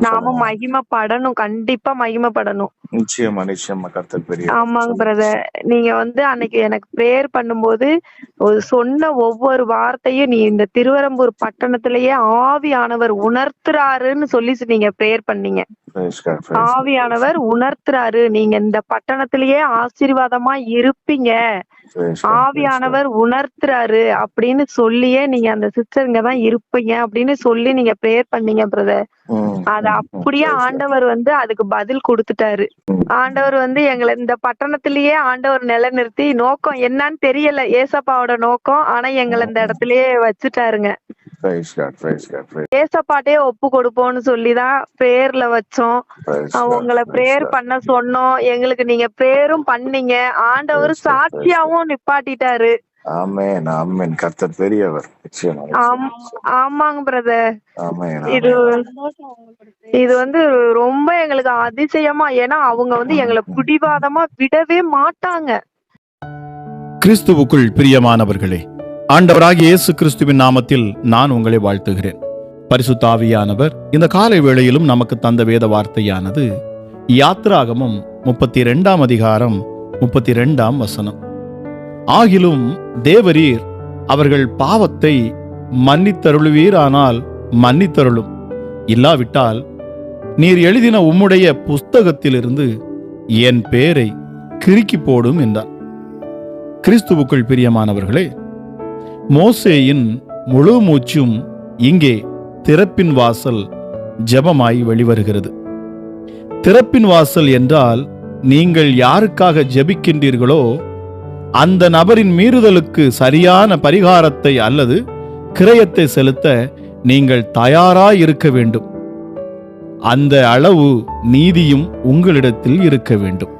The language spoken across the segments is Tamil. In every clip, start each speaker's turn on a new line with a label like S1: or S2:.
S1: நாம மகிமைப்படணும் கண்டிப்பா மகிமைப்படணும்.
S2: நிச்சயமா நிச்சயமா கர்த்தர் பெரிய
S1: ஆமாங்க பிரதர் நீங்க வந்து அன்னைக்கு எனக்கு ப்ரேயர் பண்ணும்போது ஒரு சொன்ன ஒவ்வொரு வார்த்தையும் நீ இந்த திருவரம்பூர் பட்டணத்திலேயே ஆவியானவர் உணர்த்துறாருன்னு சொல்லி நீங்க ப்ரேயர் பண்ணீங்க. ஆவியானவர் உணர்த்துறாரு. நீங்க இந்த பட்டணத்திலேயே ஆசீர்வாதமா இருப்பீங்க. ஆவியானவர் உணர்த்துறாரு அப்படின்னு சொல்லியே நீங்க அந்த சிஸ்டருங்க தான் இருப்பீங்க அப்படின்னு சொல்லி நீங்க ப்ரேயர் பண்ணீங்க பிரதர் அது. அப்படியே. ஆண்டவர் வந்து அதுக்கு பதில் கொடுத்துட்டாரு. ஆண்டவர் வந்து எங்களை இந்த பட்டணத்திலேயே ஆண்டவர் நிலைநிறுத்தி நோக்கம் என்னன்னு தெரியல ஏசப்பாவோட நோக்கம். ஆனா எங்களை இந்த இடத்துலயே வச்சுட்டாருங்க. ஏசப்பாட்டே ஒப்பு கொடுப்போம்னு சொல்லிதான் பிரேயர்ல வச்சோம். உங்களை பிரேயர். பண்ண சொன்னோம். எங்களுக்கு நீங்க பிரேயரும் பண்ணீங்க. ஆண்டவர். சாட்சியாவும் நிப்பாட்டிட்டாரு.
S2: ஆமென் ஆமென். கர்த்தர் பெரியவர். நிச்சயமா
S1: ஆம்
S2: நிச்சயமா.
S1: ஆமாங்க பிரதர்
S2: ஆமென்
S1: இது இது வந்து ரொம்ப எங்களுக்கு அதிசயமா. ஏன்னா அவங்க வந்து எங்களை பிடிவாதமா விடவே மாட்டாங்க.
S3: கிறிஸ்துவுக்குள் பிரியமானவர்களே ஆண்டவராக இயேசு கிறிஸ்துவின் நாமத்தில் நான் உங்களை வாழ்த்துகிறேன். பரிசுத்தாவியானவர் இந்த காலை வேளையிலும் நமக்கு தந்த வேத வார்த்தையானது யாத்ராகமம் முப்பத்தி ரெண்டாம் அதிகாரம் முப்பத்தி ரெண்டாம் வசனம். ஆகிலும் தேவரீர் அவர்கள் பாவத்தை மன்னித்தருளுவீரானால் மன்னித்தருளும். இல்லாவிட்டால் நீர் எழுதின உம்முடைய புஸ்தகத்திலிருந்து என் பேரை கிறுக்கி போடும் என்றார். கிறிஸ்துவுக்குள் பிரியமானவர்களே மோசேயின் முழு மூச்சும் இங்கே திறப்பின் வாசல் ஜெபமாய் வெளிவருகிறது. திறப்பின் வாசல் என்றால் நீங்கள் யாருக்காக ஜெபிக்கின்றீர்களோ அந்த நபரின் மீறுதலுக்கு சரியான பரிகாரத்தை அல்லது கிரயத்தை செலுத்த நீங்கள் தயாராய் இருக்க வேண்டும். அந்த அளவு நீதியும் உங்களிடத்தில் இருக்க வேண்டும்.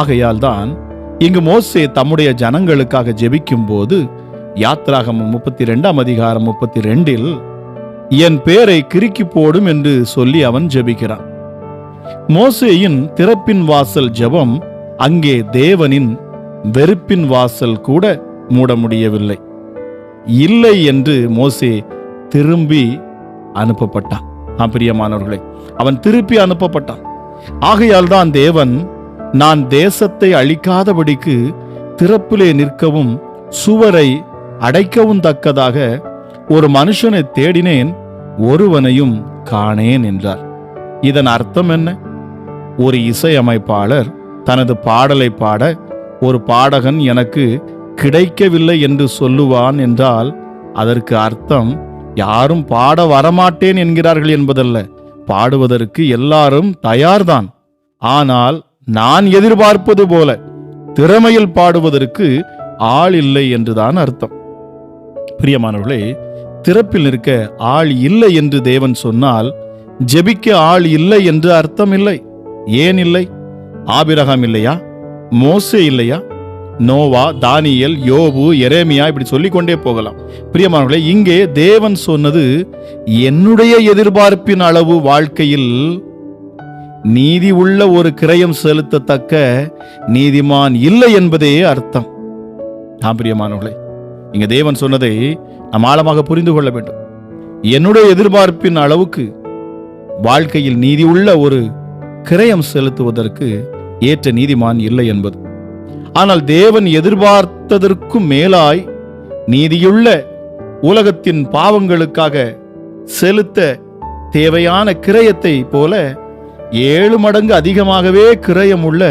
S3: ஆகையால்தான் இங்கு மோசே தம்முடைய ஜனங்களுக்காக ஜெபிக்கும் போது யாத்ராகமம் முப்பத்தி ரெண்டாம் அதிகாரம் முப்பத்தி ரெண்டில் என் பேரை கிறுக்கி போடும் என்று சொல்லி அவன் ஜெபிக்கிறான். மோசேயின் திறப்பின் வாசல் ஜெபம் அங்கே தேவனின் வெறுப்பின் வாசல் கூட மூட முடியவில்லை இல்லை என்று மோசே திரும்பி அனுப்பப்பட்டான். ஆம், பிரியமானவர்களே அவன் திருப்பி அனுப்பப்பட்டான். ஆகையால் தான் தேவன் நான் தேசத்தை அழிக்காதபடிக்கு திறப்பிலே நிற்கவும் சுவரை அடைக்கவும் தக்கதாக ஒரு மனுஷனை தேடினேன் ஒருவனையும் காணேன் என்றார். இதன் அர்த்தம் என்ன? ஒரு இசையமைப்பாளர் தனது பாடலை பாட ஒரு பாடகன் எனக்கு கிடைக்கவில்லை என்று சொல்லுவான் என்றால் அதற்கு அர்த்தம் யாரும் பாட வரமாட்டேன் என்கிறார்கள் என்பதல்ல. பாடுவதற்கு எல்லாரும் தயார்தான். ஆனால் நான் எதிர்பார்ப்பது போல திறமையில் பாடுவதற்கு ஆள் இல்லை என்றுதான் அர்த்தம். பிரியமானவர்களே திறப்பில் இருக்க ஆள் இல்லை என்று தேவன் சொன்னால் ஜெபிக்க ஆள் இல்லை என்று அர்த்தம் இல்லை ஏன் இல்லை? ஆபிரகாம் இல்லையா? மோசே இல்லையா? நோவா தானியல் யோபு எரேமியா இப்படி சொல்லிக்கொண்டே போகலாம். பிரியமானவர்களே இங்கே தேவன் சொன்னது என்னுடைய எதிர்பார்ப்பின் அளவு வாழ்க்கையில் நீதி உள்ள ஒரு கிரயம் செலுத்தத்தக்க நீதிமான் இல்லை என்பதே அர்த்தம். ஆம் பிரியமானவர்களே இங்க தேவன் சொன்னதை நாம் ஆழமாக புரிந்து கொள்ள வேண்டும். என்னுடைய எதிர்பார்ப்பின் அளவுக்கு வாழ்க்கையில் நீதி உள்ள ஒரு கிரயம் செலுத்துவதற்கு ஏற்ற நீதிமான் இல்லை என்பது. ஆனால் தேவன் எதிர்பார்த்ததற்கும் மேலாய் நீதியுள்ள உலகத்தின் பாவங்களுக்காக செலுத்த தேவையான கிரயத்தை போல ஏழு மடங்கு அதிகமாகவே கிரயம் உள்ள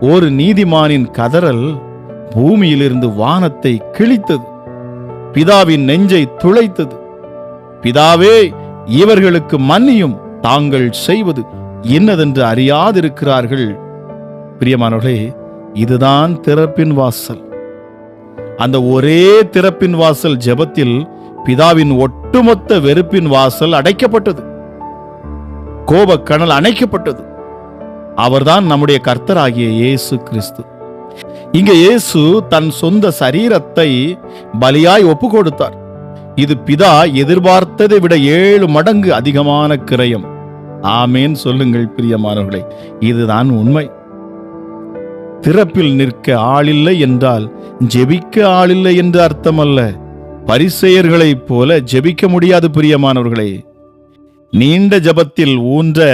S3: ஒரு நீதிமானின் கதறல் பூமியிலிருந்து வானத்தை கிழித்தது. பிதாவின் நெஞ்சை துளைத்தது. பிதாவே இவர்களுக்கு மன்னியும் தாங்கள் செய்வது என்னதென்று அறியாதிருக்கிறார்கள். பிரியமானவர்களே இதுதான் திறப்பின் வாசல். அந்த ஒரே திறப்பின் வாசல் ஜெபத்தில் பிதாவின் ஒட்டுமொத்த வெறுப்பின் வாசல் அடைக்கப்பட்டது. கோபக்கணல் அணைக்கப்பட்டது. அவர்தான் நம்முடைய கர்த்தராகிய இயேசு கிறிஸ்து. இங்க இயேசு தன் சொந்த சரீரத்தை பலியாய் ஒப்பு கொடுத்தார் இது பிதா எதிர்பார்த்ததை விட ஏழு மடங்கு அதிகமான கிரயம். ஆமேன் சொல்லுங்கள் பிரியமானவர்களே இதுதான் உண்மை. திறப்பில் நிற்க ஆளில்லை என்றால் ஜெபிக்க ஆளில்லை என்று அர்த்தமல்ல. பரிசெயர்களைப் போல ஜெபிக்க முடியாது பிரியமானவர்களே. நீண்ட ஜெபத்தில் ஊன்ற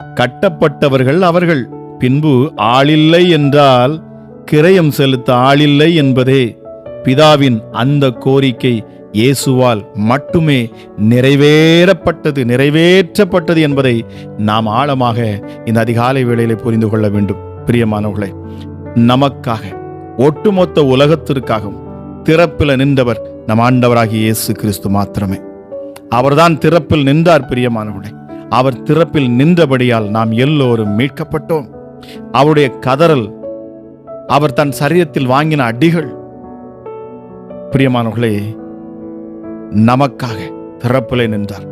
S3: கட்டப்பட்டவர்கள் அவர்கள். பின்பு ஆளில்லை என்றால் கிரயம் செலுத்த ஆளில்லை என்பதே பிதாவின் அந்த கோரிக்கை. இயேசுவால் மட்டுமே நிறைவேறப்பட்டது நிறைவேற்றப்பட்டது என்பதை நாம் ஆழமாக இந்த அதிகாலை வேளையிலே புரிந்து கொள்ள வேண்டும். பிரியமானவர்களே நமக்காக ஒட்டுமொத்த உலகத்திற்காகவும் திறப்பில் நின்றவர் நம் ஆண்டவராகிய இயேசு கிறிஸ்து மாத்திரமே. அவர்தான் திறப்பில் நின்றார் பிரியமானவர்களே. அவர் திறப்பில் நின்றபடியால் நாம் எல்லோரும் மீட்கப்பட்டோம். அவருடைய கதறல் அவர் தன் சரீரத்தில் வாங்கின அடிகள். பிரியமானவர்களே நமக்காக திறப்பிலே நின்றார்.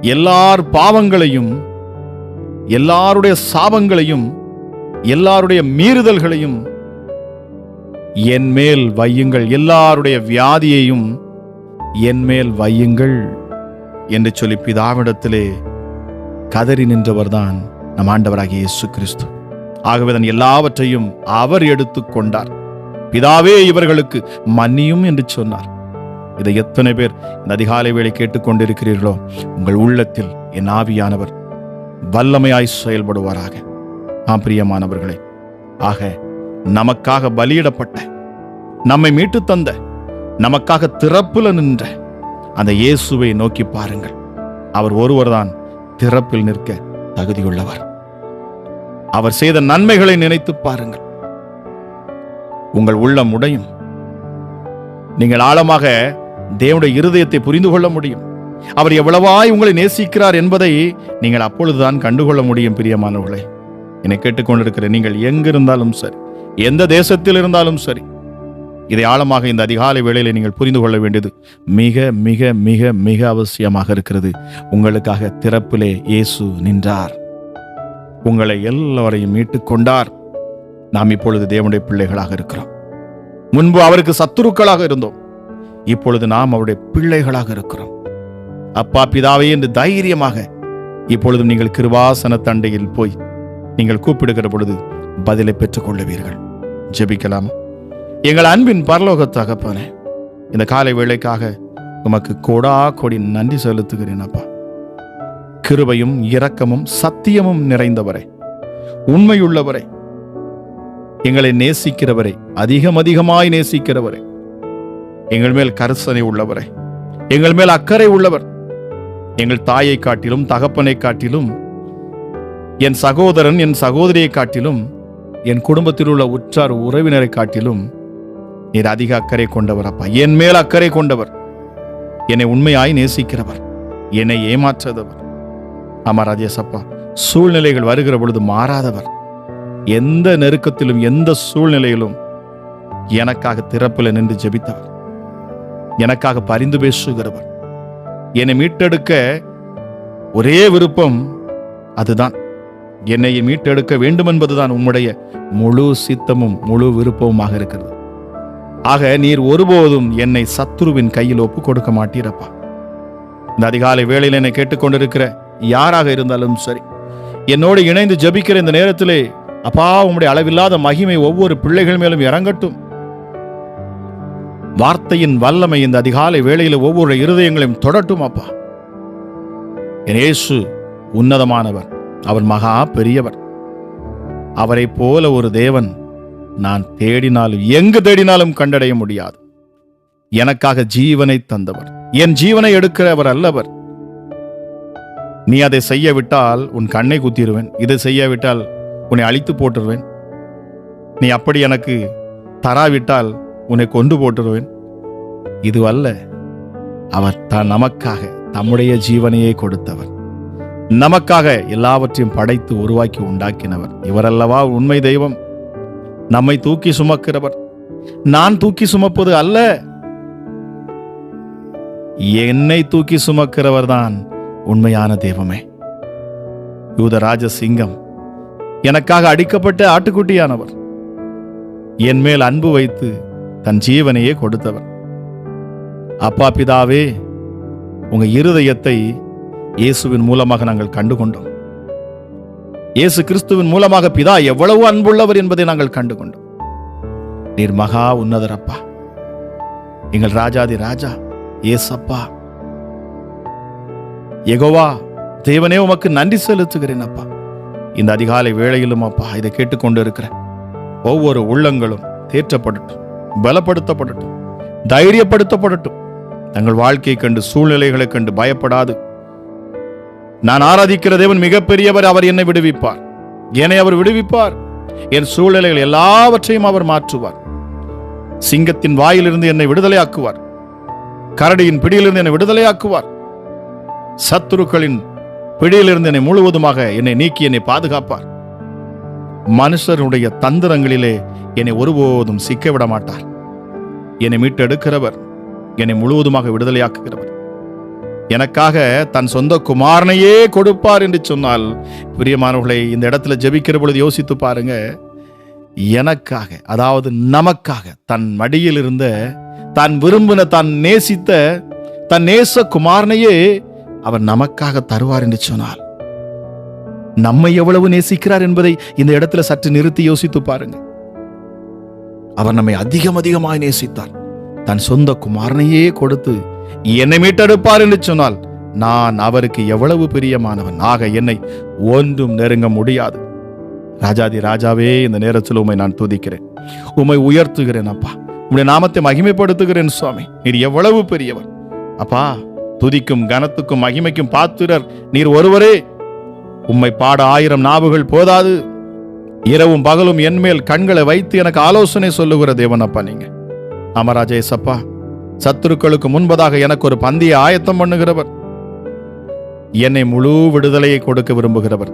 S3: எல்லார் பாவங்களையும் எல்லாருடைய சாபங்களையும் எல்லாருடைய மீறுதல்களையும் என் மேல் வையுங்கள். எல்லாருடைய வியாதியையும் என் மேல் வையுங்கள் என்று சொல்லி பிதாவிடத்திலே கதறி நின்றவர்தான் நம் ஆண்டவராகிய இயேசு கிறிஸ்து. ஆகவே தன் எல்லாவற்றையும் அவர் எடுத்துக் கொண்டார் பிதாவே இவர்களுக்கு மன்னியும் என்று சொன்னார். இதை எத்தனை பேர் இந்த அதிகாலை வேளை கேட்டுக்கொண்டிருக்கிறீர்களோ உங்கள் உள்ளத்தில் என் ஆவியானவர் வல்லமையாய் செயல்படுவாராக. ஆம் பிரியமானவர்களே ஆக நமக்காக பலியிடப்பட்ட நம்மை மீட்டு தந்த நமக்காக திறப்புல நின்ற அந்த இயேசுவை நோக்கி பாருங்கள். அவர் ஒருவர்தான் திறப்பில் நிற்க தகுதியுள்ளவர். அவர் செய்த நன்மைகளை நினைத்து பாருங்கள். உங்கள் உள்ளம் உடையும். நீங்கள் ஆழமாக தேவனுடைய இருதயத்தை புரிந்து கொள்ள முடியும். அவர் எவ்வளவாய் உங்களை நேசிக்கிறார் என்பதை நீங்கள் அப்பொழுதுதான் கண்டுகொள்ள முடியும் பிரியமானவர்களே. என்னை கேட்டுக்கொண்டிருக்கிற நீங்கள் எங்கிருந்தாலும் சரி எந்த தேசத்தில் இருந்தாலும் சரி இதை ஆழமாக இந்த அதிகாலை வேளையில் நீங்கள் புரிந்து கொள்ள வேண்டியது மிக மிக மிக மிக அவசியமாக இருக்கிறது. உங்களுக்காக திறப்பிலே இயேசு நின்றார். உங்களை எல்லோரையும் மீட்டுக் கொண்டார் நாம் இப்பொழுது தேவனுடைய பிள்ளைகளாக இருக்கிறோம். முன்பு அவருக்கு சத்துருக்களாக இருந்தோம். இப்பொழுது நாம் அவருடைய பிள்ளைகளாக இருக்கிறோம். அப்பா பிதாவே என்று தைரியமாக இப்பொழுதும் நீங்கள் கிருவாசன தண்டையில் போய் நீங்கள் கூப்பிடுகிற பொழுது பதிலை பெற்றுக் கொள்ளுவீர்கள் ஜெபிக்கலாமா. எங்கள் அன்பின் பரலோக தகப்பனே இந்த காலை வேளைக்காக உமக்கு கோடா கோடி நன்றி செலுத்துகிறேன் அப்பா. கிருபையும் இரக்கமும் சத்தியமும் நிறைந்தவரே. உண்மையுள்ளவரே. எங்களை நேசிக்கிறவரே. அதிகம் அதிகமாய் நேசிக்கிறவரே. எங்கள் மேல் கரிசனை உள்ளவரே. எங்கள் மேல் அக்கறை உள்ளவர். எங்கள் தாயை காட்டிலும் தகப்பனை காட்டிலும் என் சகோதரன் என் சகோதரியை காட்டிலும் என் குடும்பத்தில் உள்ள உற்றார் உறவினரை காட்டிலும் நீர் அதிக அக்கறை கொண்டவர் அப்பா. என் மேல் அக்கறை கொண்டவர். என்னை உண்மையாய் நேசிக்கிறவர். என்னை ஏமாற்றாதவர். ஆமா ராஜேசப்பா சூழ்நிலைகள் வருகிற பொழுது மாறாதவர். எந்த நெருக்கத்திலும் எந்த சூழ்நிலையிலும் எனக்காக திறப்பில் நின்று ஜெபித்தவர். எனக்காக பரிந்து பேசுகிறவர். என்னை மீட்டெடுக்க ஒரே விருப்பம் அதுதான். என்னை மீட்டெடுக்க வேண்டும் என்பதுதான் உம்முடைய முழு சித்தமும் முழு விருப்பமுமாக இருக்கிறது. ஆக நீர் ஒருபோதும் என்னை சத்ருவின் கையில் ஒப்பு கொடுக்க மாட்டீரப்பா. இந்த அதிகாலை வேளையில் என்னை கேட்டுக்கொண்டிருக்கிற யாராக இருந்தாலும் சரி. என்னோடு இணைந்து ஜெபிக்கிற இந்த நேரத்திலே அப்பா உம்முடைய அளவில்லாத மகிமை ஒவ்வொரு பிள்ளைகள் மேலும் இறங்கட்டும். வார்த்தையின் வல்லமை இந்த அதிகாலை வேளையில் ஒவ்வொரு இருதயங்களையும் தொடட்டும் அப்பா. என் இயேசு உன்னதமானவர் அவர் மகா பெரியவர். அவரை போல ஒரு தேவன் நான் தேடினாலும் எங்கு தேடினாலும் கண்டடைய முடியாது. எனக்காக ஜீவனை தந்தவர். என் ஜீவனை எடுக்கிறவர் அல்லவர். நீ அதை செய்யவிட்டால் உன் கண்ணை குத்திடுவேன் இதை செய்யவிட்டால் உன்னை அழித்து போட்டுருவேன். நீ அப்படி எனக்கு தராவிட்டால் உன்னை கொண்டு போட்டுருவேன். இது அல்ல அவர் தான் நமக்காக தம்முடைய ஜீவனையே கொடுத்தவர். நமக்காக எல்லாவற்றையும் படைத்து உருவாக்கி உண்டாக்கினவர். இவரல்லவா உண்மை தெய்வம்? நம்மை தூக்கி சுமக்கிறவர். நான் தூக்கி சுமப்பது அல்ல. என்னை தூக்கி சுமக்கிறவர் தான் உண்மையான தெய்வமே யூதராஜ சிங்கம் எனக்காக அடிக்கப்பட்ட ஆட்டுக்குட்டியானவர். என் மேல் அன்பு வைத்து தன் ஜீவனையே கொடுத்தவர். அப்பா பிதாவே உங்க இருதயத்தை இயேசுவின் மூலமாக நாங்கள் கண்டுகொண்டோம். இயேசு கிறிஸ்துவின் மூலமாக பிதா எவ்வளவு அன்புள்ளவர் என்பதை நாங்கள் கண்டுகொண்டோம். நீர் மகா உன்னதர் அப்பா எங்கள் ராஜாதி ராஜா ஏசப்பா எகோவா தேவனே உமக்கு நன்றி செலுத்துகிறேன் அப்பா. இந்த அதிகாலை வேளையிலும் அப்பா இதை கேட்டுக்கொண்டு இருக்கிற ஒவ்வொரு உள்ளங்களும் தேற்றப்படட்டும் பலப்படுத்தப்படட்டும் தைரியப்படுத்தப்படட்டும். தங்கள் வாழ்க்கையை கண்டு சூழ்நிலைகளை கண்டு பயப்படாது. நான் ஆராதிக்கிற தேவன் மிகப்பெரியவர் அவர் என்னை விடுவிப்பார். என்னை அவர் விடுவிப்பார். என் சூழ்நிலைகள் எல்லாவற்றையும் அவர் மாற்றுவார். சிங்கத்தின் வாயிலிருந்து என்னை விடுதலையாக்குவார். கரடியின் பிடியிலிருந்து என்னை விடுதலையாக்குவார். சத்துருக்களின் பிடியிலிருந்து என்னை முழுவதுமாக என்னை நீக்கி என்னை பாதுகாப்பார். மனுஷருடைய தந்திரங்களிலே என்னை ஒருபோதும் சிக்க விட மாட்டார் என்னை மீட்டெடுக்கிறவர் என்னை முழுவதுமாக விடுதலையாக்குகிறவர். எனக்காக தன் சொந்த குமாரனையே கொடுப்பார் என்று சொன்னால் பிரியமானவர்களை இந்த இடத்துல ஜெபிக்கிற பொழுது யோசித்து பாருங்க. எனக்காக அதாவது நமக்காக தன் மடியில் இருந்த தான் விரும்பின தான் நேசித்த தன் நேச குமாரனையே அவர் நமக்காக தருவார் என்று சொன்னால். நம்மை எவ்வளவு நேசிக்கிறார் என்பதை இந்த இடத்துல சற்று நிறுத்தி யோசித்து பாருங்க அவர் நம்மை அதிகம் அதிகமாய் நேசித்தார். தன் சொந்த குமாரனையே கொடுத்து என்னை மீட்டெடுப்பார் என்று சொன்னால் நான் அவருக்கு எவ்வளவு பிரியமானவன்? ஆக என்னை ஒன்றும் நெருங்க முடியாது. ராஜாதி ராஜாவே இந்த நேரத்தில் உம்மை நான் துதிக்கிறேன். உம்மை உயர்த்துகிறேன் அப்பா. உம்முடைய நாமத்தை மகிமைப்படுத்துகிறேன் சுவாமி. நீர் எவ்வளவு பெரியவர். அப்பா துதிக்கும் கனத்துக்கும் மகிமைக்கும் பாத்திரர். நீர் ஒருவரே. உம்மை பாட ஆயிரம் நாவுகள் போதாது. இரவும் பகலும் என்மேல் கண்களை வைத்து எனக்கு ஆலோசனை சொல்லுகிற தேவனப்பா நீங்க. அமராஜேசப்பா சத்துருக்களுக்கு முன்பதாக எனக்கு ஒரு பந்தியை ஆயத்தம் பண்ணுகிறவர். என்னை முழு விடுதலையை கொடுக்க விரும்புகிறவர்.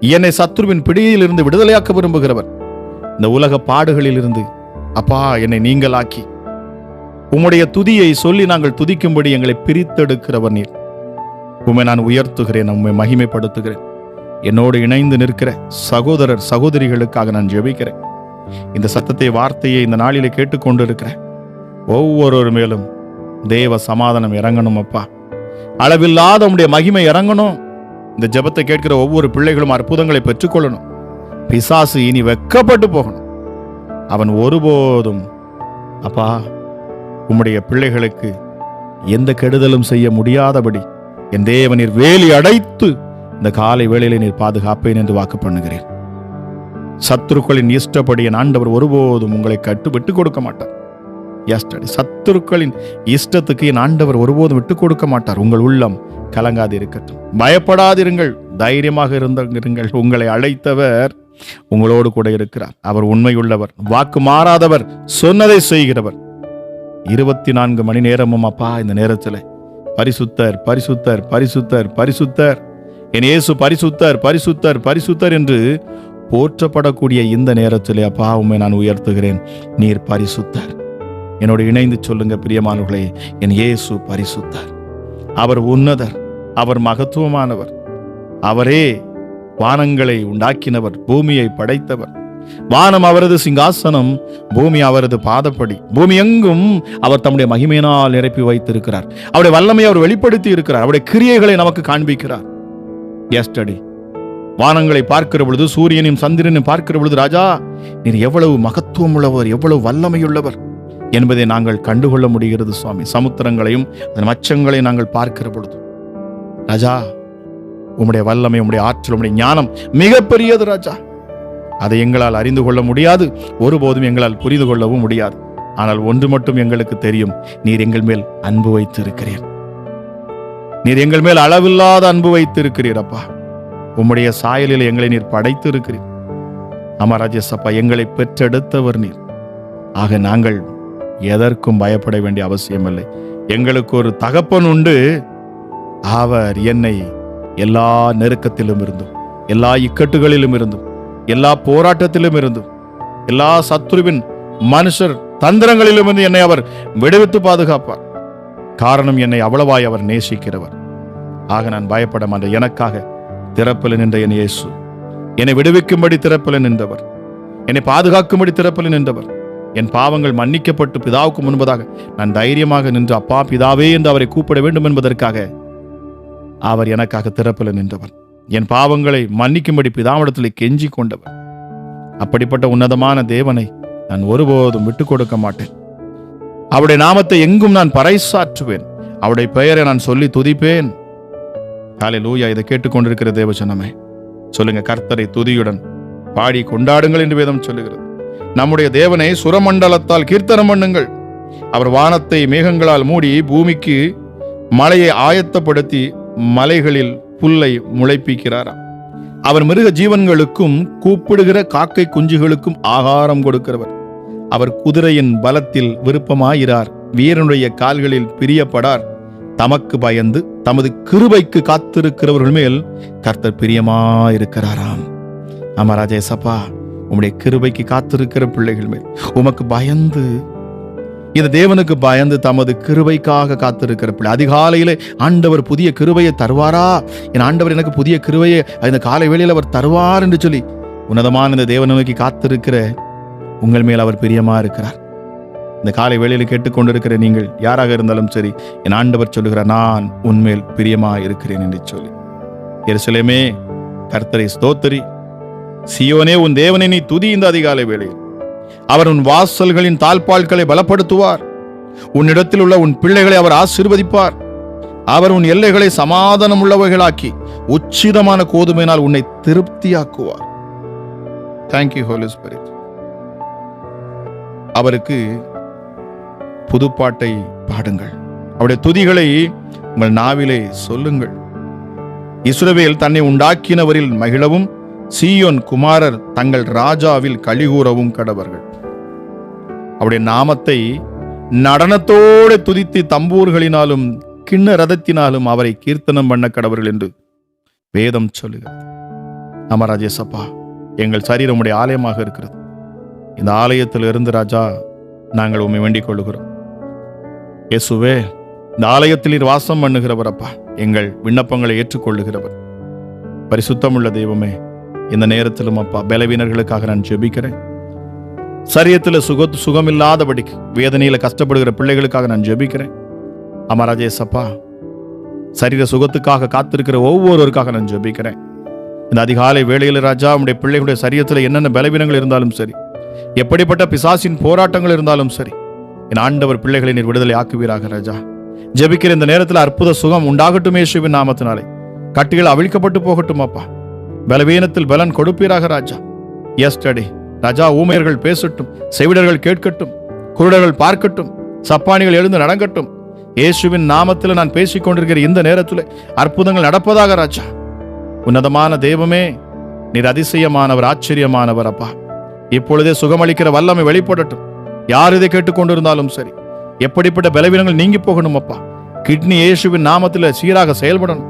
S3: என்னை சத்ருவின் பிடியில் இருந்து விடுதலையாக்க விரும்புகிறவர். இந்த உலக பாடுகளில் இருந்து அப்பா என்னை நீங்களாக்கி உம்முடைய துதியை சொல்லி நாங்கள் துதிக்கும்படி எங்களை பிரித்தெடுக்கிறவர் நீர். உம்மை நான் உயர்த்துகிறேன் உம்மை மகிமைப்படுத்துகிறேன். என்னோடு இணைந்து நிற்கிற சகோதரர் சகோதரிகளுக்காக நான் ஜெபிக்கிறேன். இந்த சத்தத்தை வார்த்தையை இந்த நாளிலே கேட்டுக்கொண்டு இருக்கிறேன் ஒவ்வொருவர் மேலும் தேவ சமாதானம் இறங்கணும் அப்பா. அளவில்லாத உடைய மகிமை இறங்கணும். இந்த ஜெபத்தை கேட்கிற ஒவ்வொரு பிள்ளைகளும் அற்புதங்களை பெற்றுக்கொள்ளணும். பிசாசு இனி வெக்கப்பட்டு போகணும். அவன் ஒருபோதும் அப்பா உம்முடைய பிள்ளைகளுக்கு எந்த கெடுதலும் செய்ய முடியாதபடி என் தேவனீர் வேலி அடைத்து இந்த காலை வேளையில நீர் பாதுகாப்பேன் என்று வாக்கு பண்ணுகிறேன் சத்துருக்களின் இஷ்டப்படி என் ஆண்டவர் ஒருபோதும் உங்களை கட்டு விட்டு கொடுக்க மாட்டார். எஸ்டடி சத்துருக்களின் இஷ்டத்துக்கு என் ஆண்டவர் ஒருபோதும் விட்டு கொடுக்க மாட்டார். உங்கள் உள்ளம் கலங்காது இருக்கட்டும். பயப்படாதிருங்கள். தைரியமாக இருந்திருங்கள் உங்களை அழைத்தவர் உங்களோடு கூட இருக்கிறார். அவர் உண்மையுள்ளவர். வாக்கு மாறாதவர். சொன்னதை செய்கிறவர். இருபத்தி நான்கு மணி நேரமும் அப்பா இந்த நேரத்தில். பரிசுத்தர் பரிசுத்தர் பரிசுத்தர் பரிசுத்தர். என் இயேசு பரிசுத்தர் பரிசுத்தர் பரிசுத்தர் என்று போற்றப்படக்கூடிய இந்த நேரத்திலே அப்பா உண்மை நான் உயர்த்துகிறேன். நீர் பரிசுத்தர். என்னோடு இணைந்து சொல்லுங்க பிரியமானவர்களே என் இயேசு பரிசுத்தர். அவர் உன்னதர் அவர் மகத்துவமானவர். அவரே வானங்களை உண்டாக்கினவர் பூமியை படைத்தவர். வானம் அவரது சிங்காசனம் பூமி அவரது பாதப்படி. பூமி எங்கும் அவர் தம்முடைய மகிமையினால் நிரப்பி வைத்திருக்கிறார். அவருடைய வல்லமையை அவர் வெளிப்படுத்தி இருக்கிறார். அவருடைய கிரியைகளை நமக்கு காண்பிக்கிறார். எஸ்டடி வானங்களை பார்க்கிற பொழுது சூரியனையும் சந்திரனையும் பார்க்கிற பொழுது ராஜா நீர் எவ்வளவு மகத்துவம் உள்ளவர் எவ்வளவு வல்லமையுள்ளவர் என்பதை நாங்கள் கண்டுகொள்ள முடிகிறது சுவாமி. சமுத்திரங்களையும் அதன் மச்சங்களையும் நாங்கள் பார்க்கிற பொழுது. ராஜா உம்முடைய வல்லமை உம்முடைய ஆற்றல் உம்முடைய ஞானம் மிகப்பெரியது ராஜா. அதை எங்களால் அறிந்து கொள்ள முடியாது. ஒருபோதும் எங்களால் புரிந்து கொள்ளவும் முடியாது. ஆனால் ஒன்று மட்டும் எங்களுக்கு தெரியும். நீர் எங்கள் மேல் அன்பு வைத்து இருக்கிறீர் நீர் எங்கள் மேல் அளவில்லாத அன்பு வைத்து இருக்கிறீர் அப்பா. உம்முடைய சாயலில் எங்களை நீர் படைத்து இருக்கிறீர் அமராஜேஸ் அப்பா எங்களை பெற்றெடுத்தவர் நீர். ஆக நாங்கள் எதற்கும் பயப்பட வேண்டிய அவசியமில்லை. எங்களுக்கு ஒரு தகப்பன் உண்டு. அவர் என்னை எல்லா நெருக்கத்திலும் இருந்தும் எல்லா இக்கட்டுகளிலும் இருந்தும் எல்லா போராட்டத்திலும் இருந்தும் எல்லா சத்ருவின் மனுஷர் தந்திரங்களிலும் இருந்து என்னை அவர் விடுவித்து பாதுகாப்பார். காரணம் என்னை அவ்வளவாய் அவர் நேசிக்கிறவர். ஆக நான் பயப்பட மாட்டேன். எனக்காக திறப்பில் நின்ற என் இயேசு என்னை விடுவிக்கும்படி திறப்பில் நின்றவர் என்னை பாதுகாக்கும்படி திறப்பில் நின்றவர். என் பாவங்கள் மன்னிக்கப்பட்டு பிதாவுக்கு முன்பதாக நான் தைரியமாக நின்று அப்பா பிதாவே என்று அவரை கூப்பிட வேண்டும் என்பதற்காக அவர் எனக்காக திறப்பில் நின்றவர். என் பாவங்களை மன்னிக்கும்படி பிதாவிடத்தில் கெஞ்சி கொண்டவர் அப்படிப்பட்ட உன்னதமான தேவனை நான் ஒருபோதும் விட்டுக் கொடுக்க மாட்டேன். அவருடைய நாமத்தை எங்கும் நான் பறைசாற்றுவேன். அவருடைய பெயரை நான் சொல்லி துதிப்பேன். காலை லூயா இதை கேட்டுக்கொண்டிருக்கிற தேவசனமே சொல்லுங்க கர்த்தரை துதியுடன் பாடி கொண்டாடுங்கள் என்று வேதம் சொல்லுகிறது. நம்முடைய தேவனை சுரமண்டலத்தால் கீர்த்தனம் பண்ணுங்கள். அவர் வானத்தை மேகங்களால் மூடி பூமிக்கு மலையை ஆயத்தப்படுத்தி மலைகளில் புல்லை முளைப்பிக்கிறாராம். அவர் மிருக ஜீவன்களுக்கும் கூப்பிடுகிற காக்கை குஞ்சுகளுக்கும் ஆகாரம் கொடுக்கிறவர். அவர் குதிரையின் பலத்தில் விருப்பமாயிரார் வீரனுடைய கால்களில் பிரியப்படார். தமக்கு பயந்து தமது கிருபைக்கு காத்திருக்கிறவர்கள் மேல் கர்த்தர் பிரியமாயிருக்கிறாராம். ஆமா ராஜேசப்பா உம்முடைய கிருபைக்கு காத்திருக்கிற பிள்ளைகள் மேல் உமக்கு பயந்து இந்த தேவனுக்கு பயந்து தமது கிருபைக்காக காத்திருக்கிற பிள்ளை அதிகாலையில் ஆண்டவர் புதிய கிருபையை தருவாரா? என் ஆண்டவர் எனக்கு புதிய கிருபையை இந்த காலை வேளையில் அவர் தருவார் என்று சொல்லி உன்னதமான இந்த தேவனை நோக்கி காத்திருக்கிற உங்கள் மேல் அவர் பிரியமா இருக்கிறார். இந்த காலை வேளையில் கேட்டுக்கொண்டிருக்கிற நீங்கள் யாராக இருந்தாலும் சரி என் ஆண்டவர் சொல்லுகிறார் நான் உன்மேல் பிரியமா இருக்கிறேன் என்று சொல்லி. எருசலேமே கர்த்தரை ஸ்தோத்தரி. சியோனே உன் தேவனை நீ துதி இந்த அதிகாலை வேளையில். அவர் உன் வாசல்களின் தாழ்பால்களை பலப்படுத்துவார். உன்னிடத்தில் உள்ள உன் பிள்ளைகளை அவர் ஆசீர்வதிப்பார். அவர் உன் எல்லைகளை சமாதானம் உள்ளவைகளாக்கி உச்சிதமான கோதுமையினால் உன்னை திருப்தியாக்குவார். தேங்க்யூ ஹோலி ஸ்பிரிட் அவருக்கு புதுப்பாட்டை பாடுங்கள். அவருடைய துதிகளை உங்கள் நாவிலே சொல்லுங்கள். இஸ்ரவேல் தன்னை உண்டாக்கினவரில் மகிழவும் சீயோன் குமாரர் தங்கள் ராஜாவில் கழிகூறவும் கடவர்கள். அவருடைய நாமத்தை நடனத்தோடு துதித்து தம்பூர்களினாலும் கிண்ண ரதத்தினாலும் அவரை கீர்த்தனம் பண்ண கடவர்கள் என்று வேதம் சொல்லுகிறது. ஆமா ராஜேசப்பா எங்கள் சரீரம் உடைய ஆலயமாக இருக்கிறது. இந்த ஆலயத்தில் இருந்து ராஜா நாங்கள் உண்மை வேண்டிக் கொள்ளுகிறோம். இயேசுவே இந்த ஆலயத்தில் நீர் வாசம் பண்ணுகிறவர் அப்பா எங்கள் விண்ணப்பங்களை ஏற்றுக்கொள்ளுகிறவர். பரிசுத்தமுள்ள தெய்வமே இந்த நேரத்திலும் அப்பா பலவீனர்களுக்காக நான் ஜெபிக்கிறேன். சரியத்தில் சுக சுகமில்லாதபடிக்கு வேதனையில கஷ்டப்படுகிற பிள்ளைகளுக்காக நான் ஜெபிக்கிறேன். அம்மா அப்பா சரீர சுகத்துக்காக காத்திருக்கிற ஒவ்வொருவருக்காக நான் ஜெபிக்கிறேன். இந்த அதிகாலை வேளையில் ராஜா உடைய பிள்ளைகளுடைய சரியத்தில் என்னென்ன பலவீனங்கள் இருந்தாலும் சரி எப்படிப்பட்ட பிசாசின் போராட்டங்கள் இருந்தாலும் சரி என் ஆண்டவர் பிள்ளைகளை நீர் விடுதலை ஆக்குவீராக ராஜா. ஜெபிக்கிற இந்த நேரத்தில் அற்புத சுகம் உண்டாகட்டும் இயேசுவின் நாமத்தினாலே. கட்டிகள் அவிழ்க்கப்பட்டு போகட்டும் அப்பா. பலவீனத்தில் பலன் கொடுப்பீராக ராஜா. எஸ்டடி ராஜா ஊமையர்கள் பேசட்டும் செவிடர்கள் கேட்கட்டும் குருடர்கள் பார்க்கட்டும் சப்பானிகள் எழுந்து நடங்கட்டும். இயேசுவின் நாமத்தில் நான் பேசிக்கொண்டிருக்கிற இந்த நேரத்தில் அற்புதங்கள் நடப்பதாக ராஜா. உன்னதமான தெய்வமே நீர் அதிசயமானவர் ஆச்சரியமானவர் அப்பா. இப்பொழுதே சுகமளிக்கிற வல்லமை வெளிப்படட்டும். யார் இதை கேட்டுக்கொண்டிருந்தாலும் சரி. எப்படிப்பட்ட பலவீனங்கள் நீங்கி போகணும் அப்பா. கிட்னி இயேசுவின் நாமத்தில் சீராக செயல்படணும்.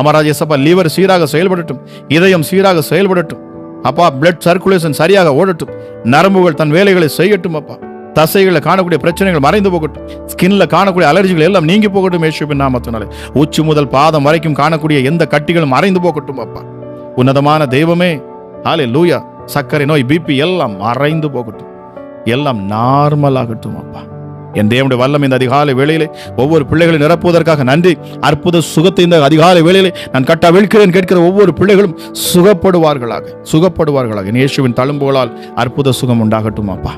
S3: அமராஜேசப்பா லீவர் சீராக செயல்படட்டும். இதயம் சீராக செயல்படட்டும். அப்பா பிளட் சர்க்குலேஷன் சரியாக ஓடட்டும். நரம்புகள் தன் வேலைகளை செய்யட்டும் அப்பா. தசைகளில் காணக்கூடிய பிரச்சனைகள் மறைந்து போகட்டும். ஸ்கின்ல காணக்கூடிய அலர்ஜிகள் எல்லாம் நீங்கி போகட்டும் இயேசுவின் நாமத்தினாலே. உச்சி முதல் பாதம் வரைக்கும் காணக்கூடிய எந்த கட்டிகளும் மறைந்து போகட்டும் அப்பா. உன்னதமான தெய்வமே ஆலே லூயா சர்க்கரை நோய் பிபி எல்லாம் மறைந்து போகட்டும். எல்லாம் நார்மல் ஆகட்டும் அப்பா. என் தேவனுடைய வல்லம் இந்த அதிகாலை வேளையிலே ஒவ்வொரு பிள்ளைகளை நிரப்புவதற்காக நன்றி. அற்புத சுகத்தை இந்த அதிகாலை வேளையிலே நான் கட்டா விழ்கிறேன் கேட்கிற ஒவ்வொரு பிள்ளைகளும் சுகப்படுவார்களாக சுகப்படுவார்களாக. நேஷுவின் தழும்புகளால் அற்புத சுகம் உண்டாகட்டும் அப்பா.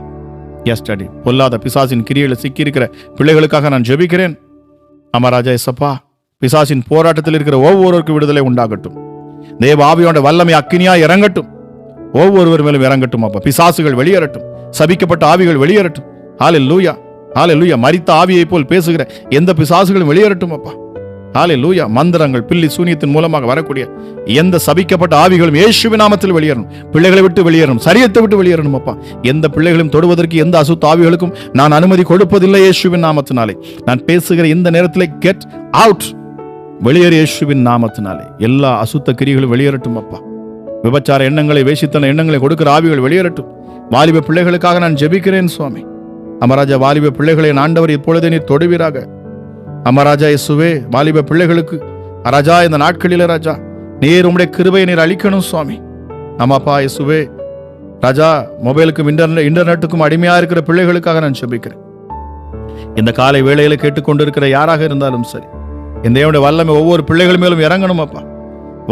S3: எஸ்டடி பொல்லாத பிசாசின் கிரியில் சிக்கியிருக்கிற பிள்ளைகளுக்காக நான் ஜெபிக்கிறேன். அமராஜா எஸ்அப்பா பிசாசின் போராட்டத்தில் இருக்கிற ஒவ்வொருவருக்கும் விடுதலை உண்டாகட்டும். தேவ ஆவியோட வல்லமை அக்கினியா இறங்கட்டும். ஒவ்வொருவர் மேலும் இறங்கட்டும் அப்பா. பிசாசுகள் வெளியேறட்டும். சபிக்கப்பட்ட ஆவிகள் வெளியேறட்டும். ஹாலே லூயா ஹாலே லூயா மரித்த ஆவியை போல் பேசுகிற எந்த பிசாசுகளும் வெளியேறட்டும் அப்பா. ஹாலே லூயா மந்திரங்கள் பில்லி சூனியத்தின் மூலமாக வரக்கூடிய எந்த சபிக்கப்பட்ட ஆவிகளும் இயேசுவின் நாமத்தில் வெளியேறணும். பிள்ளைகளை விட்டு வெளியேறணும் சரியத்தை விட்டு வெளியேறணும் அப்பா. எந்த பிள்ளைகளும் தொடுவதற்கு எந்த அசுத்த ஆவிகளுக்கும் நான் அனுமதி கொடுப்பதில்லை இயேசுவின் நாமத்தினாலே. நான் பேசுகிற இந்த நேரத்தில் கெட் அவுட் வெளியேறு இயேசுவின் நாமத்தினாலே. எல்லா அசுத்த கிரிகளும் வெளியேறட்டும் அப்பா. விபச்சார எண்ணங்களை வேசித்தன எண்ணங்களை கொடுக்கிற ஆவிகள் வெளியேறட்டும். வாலிப பிள்ளைகளுக்காக நான் ஜெபிக்கிறேன் சுவாமி. அமராஜா வாலிப பிள்ளைகளை ஆண்டவர் இப்பொழுது நீர் தொடுவீராக. அமராஜா இயேசுவே வாலிப பிள்ளைகளுக்கு ராஜா இந்த நாட்களில ராஜா நீர் உம்முடைய கிருபையை நீர் அளிக்கணும் சுவாமி. ஆமாப்பா இயேசுவே ராஜா மொபைலுக்கும் இன்டர்நெட் இன்டர்நெட்டுக்கும் அடிமையா இருக்கிற பிள்ளைகளுக்காக நான் செபிக்கிறேன். இந்த காலை வேளையில கேட்டுக்கொண்டிருக்கிற யாராக இருந்தாலும் சரி இந்த தேவனுடைய வல்லமை ஒவ்வொரு பிள்ளைகள் மேலும் இறங்கணும் அப்பா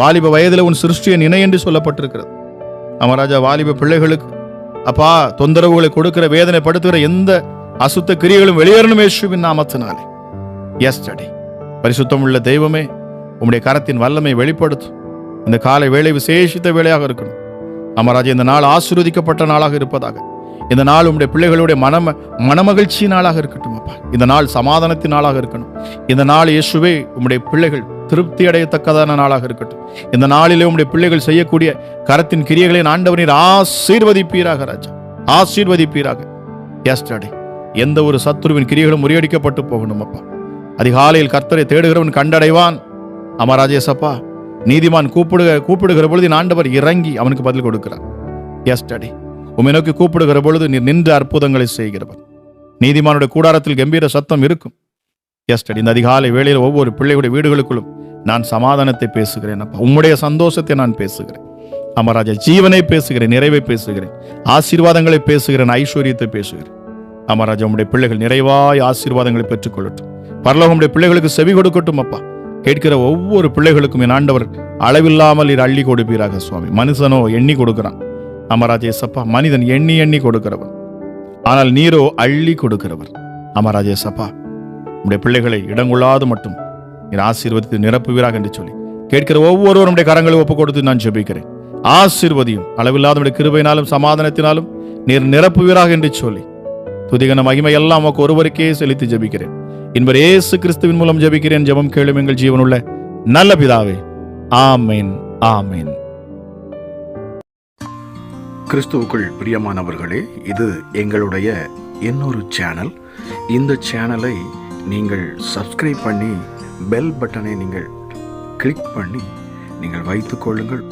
S3: வாலிப வயதில் உன் சிருஷ்டியை நினை என்று சொல்லப்பட்டிருக்கிறது. அமராஜா வாலிப பிள்ளைகளுக்கு அப்பா தொந்தரவுகளை கொடுக்கிற வேதனைப்படுத்துகிற எந்த அசுத்த கிரியைகளும் வெளியேறணும் இயேசுவின் நாமத்தினாலே. எஸ்டடி பரிசுத்தம் உள்ள தெய்வமே உம்முடைய கரத்தின் வல்லமை வெளிப்படுத்தும். இந்த காலை வேலை விசேஷித்த வேலையாக இருக்கணும். அமராஜ் இந்த நாள் ஆசீர்வதிக்கப்பட்ட நாளாக இருப்பதாக. இந்த நாள் உங்களுடைய பிள்ளைகளுடைய மனம மனமகிழ்ச்சி நாளாக இருக்கட்டும் அப்பா. இந்த நாள் சமாதானத்தின் நாளாக இருக்கணும். இந்த நாள் இயேசுவே உம்முடைய பிள்ளைகள் திருப்தி அடையத்தக்கதான நாளாக இருக்கட்டும். இந்த நாளிலே உங்களுடைய பிள்ளைகள் செய்யக்கூடிய கரத்தின் கிரியைகளை ஆண்டவனின் ஆசீர்வதிப்பீராக ராஜா. ஆசீர்வதிப்பீராக. எஸ்டர்டே எந்த ஒரு சத்துருவின் கிரியைகளும் முறியடிக்கப்பட்டு போகணும் அப்பா. அதிகாலையில் கர்த்தரை தேடுகிறவன் கண்டடைவான். அமராஜேசப்பா நீதிமான் கூப்பிடுக கூப்பிடுகிற பொழுது ஆண்டவர் இறங்கி அவனுக்கு பதில் கொடுக்கிறார். எஸ்டடி உம்மை நோக்கி கூப்பிடுகிற பொழுது நீர் நின்று அற்புதங்களை செய்கிறவர். நீதிமானுடைய கூடாரத்தில் கம்பீர சத்தம் இருக்கும். எஸ்டடி இந்த அதிகாலை வேளையில் ஒவ்வொரு பிள்ளைகளுடைய வீடுகளுக்குள்ளும் நான் சமாதானத்தை பேசுகிறேன். அப்பா உம்முடைய சந்தோஷத்தை நான் பேசுகிறேன். அமராஜா ஜீவனை பேசுகிறேன் நிறைவை பேசுகிறேன். ஆசீர்வாதங்களை பேசுகிறேன் ஐஸ்வர்யத்தை பேசுகிறேன். அமராஜா உம்முடைய பிள்ளைகள் நிறைவாய் ஆசீர்வாதங்களை பெற்றுக்கொள்ளட்டும். பரலோகம் உம்முடைய பிள்ளைகளுக்கு செவி கொடுக்கட்டும் அப்பா. கேட்கிற ஒவ்வொரு பிள்ளைகளுக்கும் என் ஆண்டவர் அளவில்லாமல் இரு அள்ளி கொடுப்பீராக சுவாமி. மனுஷனோ எண்ணி கொடுக்கிறான். அமராஜேசப்பா மனிதன் எண்ணி எண்ணி கொடுக்கிறவன் ஆனால் நீரோ அள்ளி கொடுக்கிறவர். அமராஜேசப்பா உடைய பிள்ளைகளை இடங்கொள்ளாது மட்டும். நீர் ஆசீர்வதித்து நிரப்புவீராக என்று சொல்லி கேட்கிற ஒவ்வொருவரும் கரங்களை ஒப்புக் கொடுத்து நான் ஜெபிக்கிறேன். ஆசீர்வதியும் அளவில்லாத கிருபையினாலும் சமாதானத்தினாலும் நீர் நிரப்புவீராக என்று சொல்லி துதிகன மகிமை எல்லாம் உமக்கு ஒருவருக்கே செலுத்தி ஜபிக்கிறேன். இன்பர் ஏசு கிறிஸ்துவின் மூலம் ஜபிக்கிறேன். ஜெபம் கேளும் எங்கள் ஜீவனுள்ள நல்ல பிதாவே. ஆமேன் ஆமேன்.
S4: கிறிஸ்துவுக்குள் பிரியமானவர்களே இது எங்களுடைய இன்னொரு சேனல். இந்த சேனலை நீங்கள் சப்ஸ்கிரைப் பண்ணி பெல் பட்டனை நீங்கள் கிளிக் பண்ணி நீங்கள் வைத்துக் கொள்ளுங்கள்.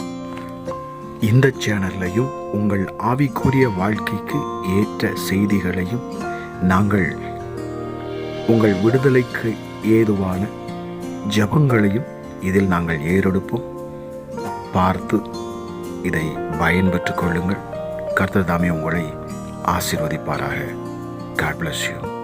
S4: இந்த சேனல்லையும் உங்கள் ஆவிக்குரிய வாழ்க்கைக்கு ஏற்ற செய்திகளையும் நாங்கள் உங்கள் விடுதலைக்கு ஏதுவான ஜெபங்களையும் இதில் நாங்கள் ஏறெடுப்போம். பார்த்து இதை பயன்பெற்றுக் கொள்ளுங்கள். கர்த்தர் தாமே உங்களை ஆசீர்வதிப்பாராக. God bless you